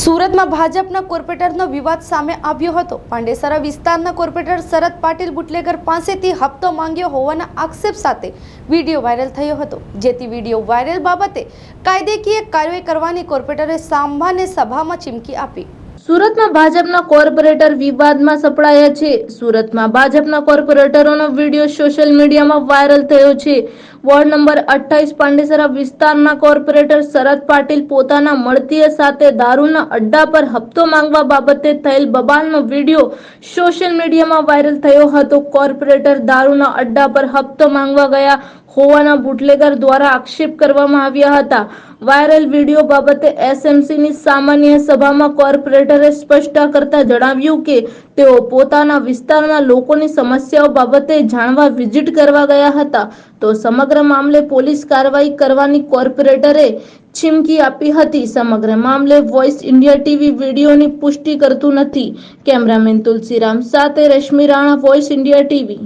સુરતમાં ભાજપના કોર્પોરેટરનો વિવાદ સામે આવ્યો હતો. પાંડેસરા વિસ્તારના કોર્પોરેટર શરદ પાટીલ બુટલેગર પાસેથી હપ્તો માંગ્યો હોવાના આક્ષેપ સાથે વીડિયો વાયરલ થયો હતો. જેથી વીડિયો વાયરલ બાબતે કાયદેકીય કાર્યવાહી કરવાની કોર્પોરેટરે સાંભાને સભામાં ચીમકી આપી. સુરતમાં ભાજપના કોર્પોરેટર વિવાદમાં સપડાયા છે. સુરતમાં ભાજપના કોર્પોરેટરોનો વીડિયો સોશિયલ મીડિયામાં વાયરલ થયો છે. વોર્ડ નંબર અઠ્ઠાવીસ પાંડેસરા વિસ્તારના કોર્પોરેટર શરદ પાટીલ પોતાના મળતીય સાથે દારૂના અડ્ડા પર હપ્તો માંગવા બાબતે થયેલ બબાલનો વીડિયો સોશિયલ મીડિયામાં વાયરલ થયો હતો. કોર્પોરેટર દારૂના અડ્ડા પર હપ્તો માંગવા ગયા હોવાના બુટલેગર દ્વારા આક્ષેપ કરવામાં આવ્યા હતા. વાયરલ વીડિયો બાબતે એસએમસીની સામાન્ય સભામાં કોર્પોરેટરે સ્પષ્ટતા કરતા જણાવ્યું કે તેઓ પોતાના વિસ્તારના લોકોની સમસ્યાઓ બાબતે જાણવા વિઝિટ કરવા ગયા હતા. તો સમગ્ર મામલે પોલીસ કાર્યવાહી કરવાની કોર્પોરેટરે ચીમકી આપી હતી સમગ્ર મામલે વોઇસ ઇન્ડિયા ટીવી વિડીયોની પુષ્ટિ કરતું નથી કેમેરામેન તુલસીરામ સાથે Rashmi Rana voice India TV